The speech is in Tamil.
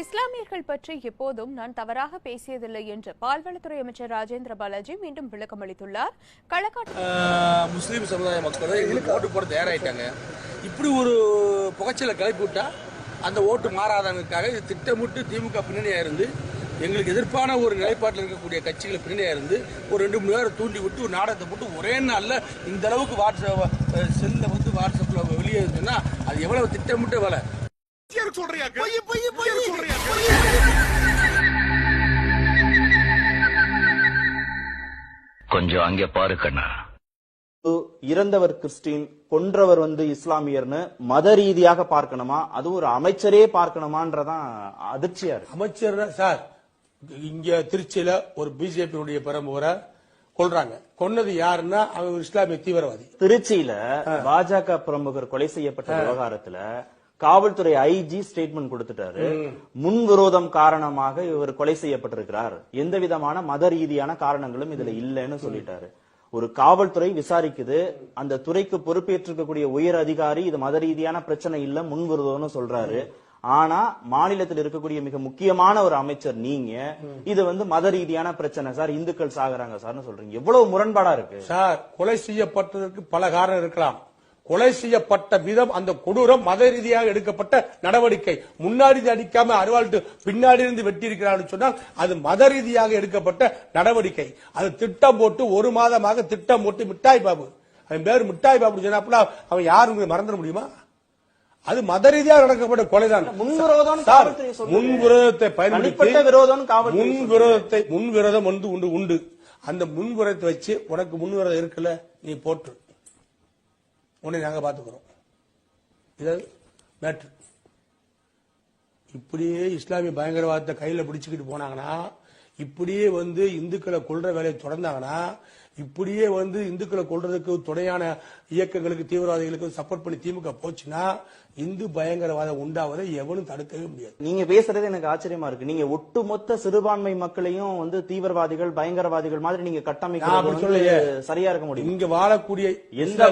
இஸ்லாமியர்கள் பற்றி எப்போதும் நான் தவறாக பேசியதில்லை என்று பால்வளத்துறை அமைச்சர் ராஜேந்திர பாலாஜி மீண்டும் விளக்கம் அளித்துள்ளார். களக்காட்டு முஸ்லீம் சமுதாய மக்கள் எங்களுக்கு ஓட்டு போட தயாராயிட்டாங்க. இப்படி ஒரு புகைச்சலை கிளப்பி விட்டா அந்த ஓட்டு மாறாதவங்களுக்காக இது திட்டமிட்டு திமுக பின்னணியா இருந்து எங்களுக்கு எதிர்ப்பான ஒரு நிலைப்பாட்டில் இருக்கக்கூடிய கட்சிகளை பின்னணியா இருந்து ஒரு ரெண்டு மூணு பேரை தூண்டி விட்டு ஒரு நாடகத்தை போட்டு ஒரே நாள்ல இந்த அளவுக்கு வாட்ஸ்அப் செல்ல வந்து வாட்ஸ்அப்ல வெளியே இருந்துன்னா அது எவ்வளவு திட்டமிட்ட வேலை? சொல்றியா பொய் பொய் பொய். சொல்றியா கொஞ்சம் அங்கே பாரு கண்ணா. இறந்தவர் கிறிஸ்டின் கொன்றவர் வந்து இஸ்லாமியர்னு மத ரீதியாக பார்க்கணுமா? அதுவும் ஒரு அமைச்சரே பார்க்கணுமான்றதான் அதிர்ச்சியா இருக்கு. அமைச்சர் சார் இங்க திருச்சியில ஒரு பிஜேபியினுடைய பெரம்புரை கொள்றாங்க கொன்னது யாருன்னா அவன் ஒரு இஸ்லாமிய தீவிரவாதி. திருச்சியில பாஜக பிரமுகர் கொலை செய்யப்பட்ட விவகாரத்துல காவல்துறை ஐஜி ஸ்டேட்மெண்ட் கொடுத்துட்டாரு. முன்விரோதம் காரணமாக இவர் கொலை செய்யப்பட்டிருக்கிறார். எந்த விதமான மத ரீதியான காரணங்களும் இதுல இல்லைன்னு சொல்லிட்டாரு. ஒரு காவல்துறை விசாரிக்குது. அந்த துறைக்கு பொறுப்பேற்றிருக்கக்கூடிய உயர் அதிகாரி இது மத ரீதியான பிரச்சனை இல்ல முன்விரோதம்னு சொல்றாரு. ஆனா மாநிலத்தில் இருக்கக்கூடிய மிக முக்கியமான ஒரு அமைச்சர் நீங்க இது வந்து மத ரீதியான பிரச்சனை சார் இந்துக்கள் சாகுறாங்க சார்னு சொல்றீங்க. எவ்வளவு முரண்பாடா இருக்கு. சார் கொலை செய்யப்பட்டதற்கு பல காரணம் இருக்கலாம். கொலை செய்யப்பட்ட விதம் அந்த கொடூரம் மத ரீதியாக எடுக்கப்பட்ட நடவடிக்கை. முன்னாடி அடிக்காம அருவாள்ட்டு பின்னாடி இருந்து வெட்டி இருக்கிறான்னு சொன்னால் அது மத ரீதியாக எடுக்கப்பட்ட நடவடிக்கை. அது திட்டம் போட்டு ஒரு மாதமாக திட்டம் போட்டு மிட்டாய் பாபு. அவன் பேர் மிட்டாய் பாபு சொன்னாப்புல அவன் யாரும் மறந்துட முடியுமா? அது மத ரீதியாக நடக்கப்பட்ட சார், காவல்துறை சொல்லுது. முன்விரோதத்தை பயன்படுத்தி காவல்துறை முன் விரோதத்தை முன் விரோதம் வந்து உண்டு உண்டு. அந்த முன் விரோதத்தை வச்சு உனக்கு முன் விரோதம் இருக்குல்ல நீ போட்டு உன்னை நாங்க பாத்துக்கிறோம் இது மேட்ரு இப்படியே இஸ்லாமிய பயங்கரவாதத்தை கையில பிடிச்சுக்கிட்டு போனாங்கன்னா இப்படியே வந்து இந்துக்களை கொல்ற வேலையை தொடர்ந்தாங்கன்னா இப்படியே வந்து இந்துக்களை கொல்றதுக்கு துணையான இயக்கங்களுக்கு தீவிரவாதிகளுக்கு சப்போர்ட் பண்ணி திமுக போச்சுன்னா இந்து பயங்கரவாதம் உண்டாவதை எவனும் தடுக்கவே முடியாது. நீங்க பேசுறது எனக்கு ஆச்சரியமா இருக்கு. நீங்க ஒட்டுமொத்த சிறுபான்மை மக்களையும் வந்து தீவிரவாதிகள் பயங்கரவாதிகள் மாதிரி நீங்க சொல்லலையே. சரியா இருக்க முடியும்? இங்க வாழக்கூடிய எந்த